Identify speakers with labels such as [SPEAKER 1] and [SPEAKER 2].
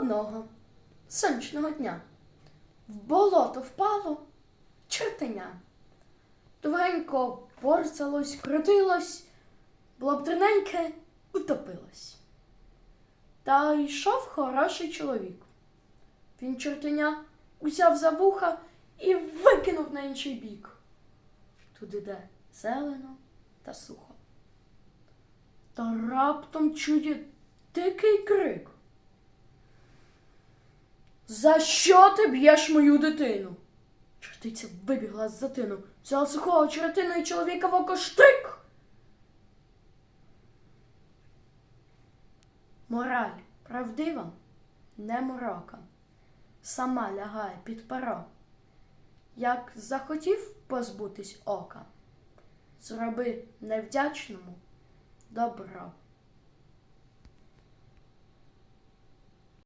[SPEAKER 1] Одного сонячного дня в болото впало чертеня. Довгенько борсалось, крутилось, було б дрененьке, утопилось. Та йшов хороший чоловік. Він чортеня узяв за вуха і викинув на інший бік. Туди де зелено та сухо. Та раптом чує дикий крик. За що ти б'єш мою дитину? Чортиця вибігла з затину, взяла сухого чортину і чоловіка в око штрик. Мораль правдива, не морока, сама лягає під перо. Як захотів позбутись ока, зроби невдячному добро.